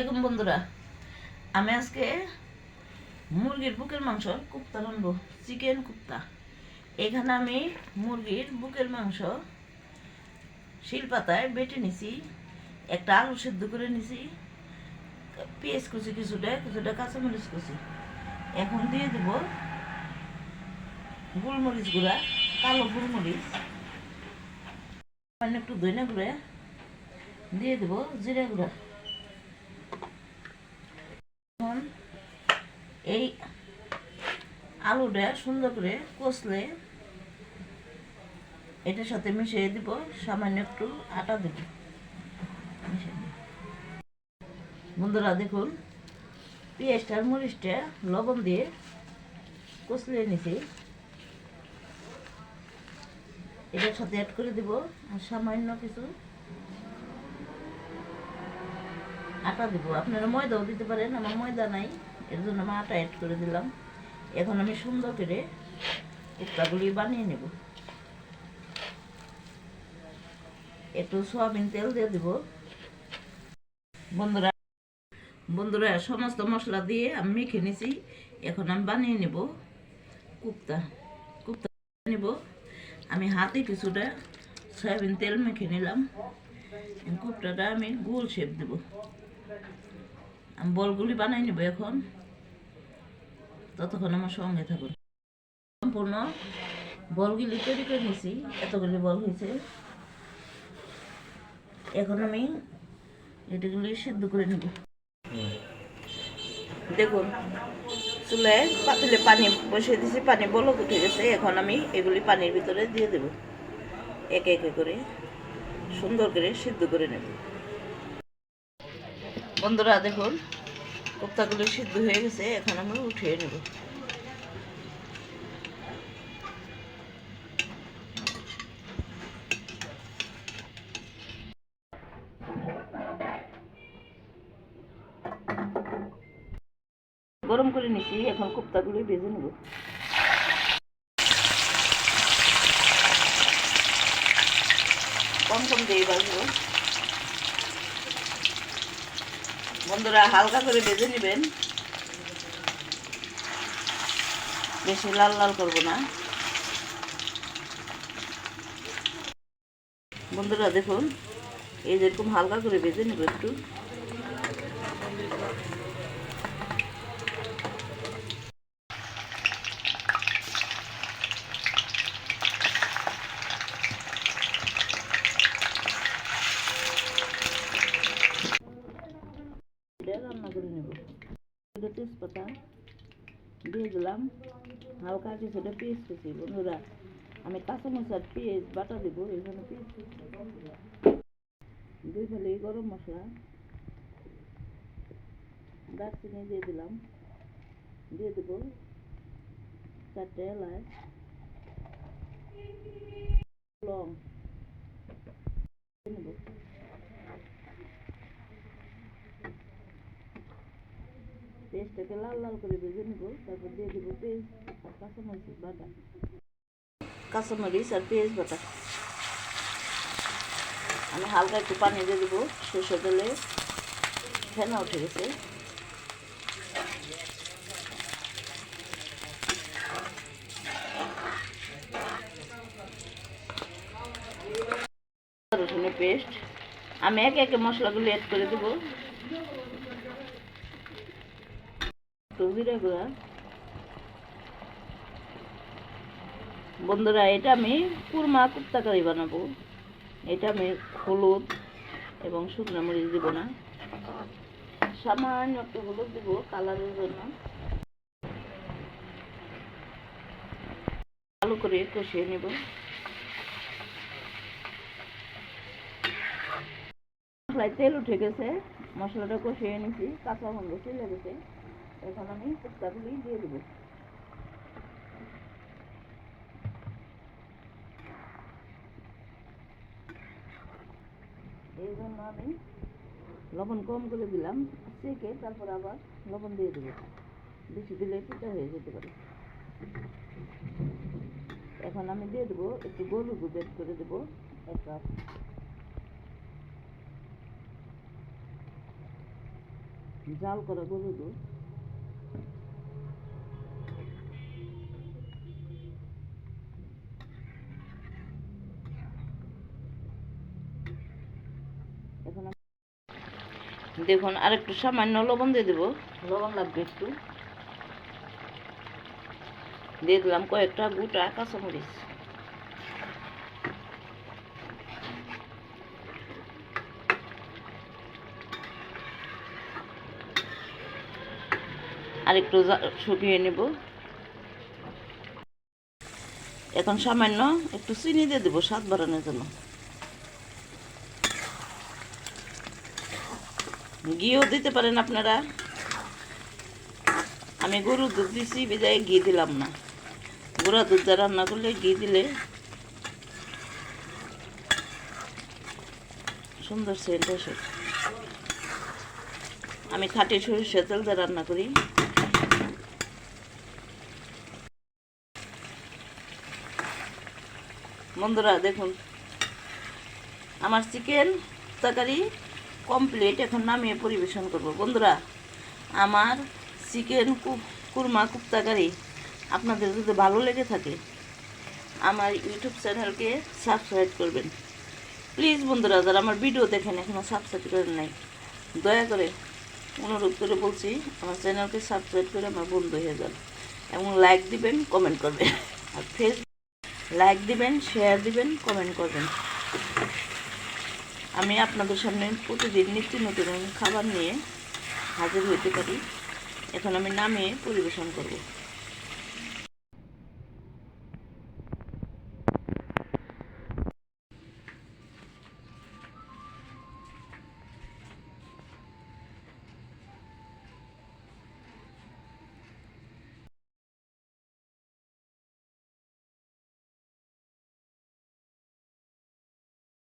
আলাইকুম বন্ধুরা। আমি আজকে মুরগির বুকের মাংস, কুপ্তা রানবো চিকেন কুপ্তা। এখানে আমি মুরগির বুকের মাংস শিলপাতায় বেটে নিছি, একটা আলু সেদ্ধ করে নিছি, পেঁয়াজ কুচি কিছুটা কিছুটা কাঁচামরিচ কুচি। এখন দিয়ে দেব গোলমরিচ গুঁড়া, কালো গোলমরিচ। একটু দইনা গুঁড়া দিয়ে দেবো জিরা গুঁড়া। এই আলুটা সুন্দর করে কষলে এটার সাথে মিশিয়ে দিব, সামান্য একটু আটা দেব। বন্ধুরা দেখুন, পেঁয়াজটা, মরিচটা, লবণ দিয়ে কষলে নিছি। এটার সাথে অ্যাড করে দিব আর সামান্য কিছু আটা দিব আপনারা ময়দাও দিতে পারেন, আমার ময়দা নাই এর জন্য আমি আটা অ্যাড করে দিলাম। এখন আমি সুন্দর করে কুপ্তাগুলি বানিয়ে নেব। একটু সয়াবিন তেল দিয়ে দিব। বন্ধুরা বন্ধুরা, সমস্ত মশলা দিয়ে আমি মেখে নিছি। এখন আমি বানিয়ে নেব কুপ্তা। কুপ্তা নেব। আমি হাতে কিছুটা সয়াবিন তেল মেখে নিলাম। কুপ্তাটা আমি গোল শেপ দেবো। আমি বলগুলি বানাই নেব এখন। ততক্ষণ আমার সঙ্গে থাকুন। সম্পূর্ণ বলগুলি তৈরি করে নিয়েছি, এতগুলি বল হয়েছে। এখন আমি এটাগুলি সিদ্ধ করে নেব। দেখুন চুলায় পাতিলে পানি বসিয়ে দিয়েছি, পানি বলক উঠে গেছে। এখন আমি এগুলি পানির ভিতরে দিয়ে দেব। একে একে করে সুন্দর করে সিদ্ধ করে নেব। বন্ধুরা, দেখুন, কোপ্তাগুলো সিদ্ধ হয়ে গেছে, এখন আমরা উঠিয়ে নেব। গরম করে নিচ্ছি এখন কোপ্তাগুলো ভেজে নেব। কম কম দিয়ে বাজবো। বন্ধুরা হালকা করে ভেজে নেবেন। বেশি লাল লাল করব না। বন্ধুরা দেখুন, এই যেরকম হালকা করে ভেজে নেব একটু এটা রান্না করে নেব এটা তেজপাতা দিয়ে দিলাম। হালকা কিছুটা পেঁয়াজ কুচি বন্ধুরা, আমি কাঁচামরিচ আর পেঁয়াজ, বাটা দেবো এই জন্য পেঁয়াজ দুই ফেলে গরম মশলা। দারচিনি দিয়ে দিলাম। দিয়ে দেবো চারটে এলাচ, লং নেব পেস্টটাকে লাল লাল করে ভেজে নেব, তারপর দিয়ে দেবো পেঁয়াজ কাঁচামরিচ বাটা। কাঁচামরিচ আর পেঁয়াজ বাটা। আমি হালকা একটু পানি দিয়ে দেবো সর্ষে তেলে। ফেনা উঠে গেছে। রসুনের পেস্ট। আমি একে একে মশলাগুলো অ্যাড করে দেবো। গুঁড়া বন্ধুরা, এটা আমি কুরমা কুপ্তা কারি বানাবো। এটা আমি হলুদ এবং শুকনো মরিচ দিব না। সামান্য একটু হলুদ দিব কালারের জন্য। ভালো করে কষিয়ে নেব। মশলায় তেল উঠে গেছে। মশলাটা কষিয়ে নিছি কাঁচা গন্ধ চলে গেছে। এখন আমি কুপ্তাগুলি দিয়ে দেবো। এই জন্য আমি লবণ কম করে দিলাম, সেকে তারপর আবার লবণ দিয়ে দেবো। বেশি দিলে পিঠা হয়ে যেতে পারে। এখন আমি দিয়ে দেবো একটু গরু add করে দেবো, এক কাপ জাল করা গরু দুধ। এখন দেখুন আর একটু সামান্য লবণ দিয়ে দেবো। লবণ লাগবে একটু। দিয়ে দিলাম কয়েকটা গোটা কাঁচামরিচ। আর একটু শুকিয়ে নেব। এখন সামান্য একটু চিনি দিয়ে দেবো স্বাদ বাড়ানোর জন্য। ঘিও দিতে পারেন আপনারা। আমি গরুর দুধ দিছি, বিদায় ঘি দিলাম না। গুঁড়া দুধ দিয়ে রান্না করলে ঘি দিলে সুন্দর সেন্ট আসে। আমি খাঁটি সরিষা তেল দিয়ে রান্না করি। বন্ধুরা, দেখুন, আমার চিকেন তরকারি কমপ্লিট এখন নামিয়ে পরিবেশন করব। বন্ধুরা, আমার চিকেন কুরমা কুপ্তাকারি আপনাদের যদি ভালো লেগে থাকে, আমার ইউটিউব চ্যানেলকে সাবস্ক্রাইব করবেন। প্লিজ বন্ধুরা, যারা আমার ভিডিও দেখেন এখনও সাবস্ক্রাইব করেন নাই, দয়া করে অনুরোধ করে বলছি, আমার চ্যানেলকে সাবস্ক্রাইব করে আমার বন্ধু হয়ে যান এবং লাইক দিবেন কমেন্ট করবেন। আর ফেসবুক লাইক দিবেন শেয়ার দিবেন কমেন্ট করবেন। আমি আপনাদের সামনে প্রতিদিন নিত্য নতুন খাবার নিয়ে হাজির হইতে পারি। এখন আমি নামিয়ে পরিবেশন করব।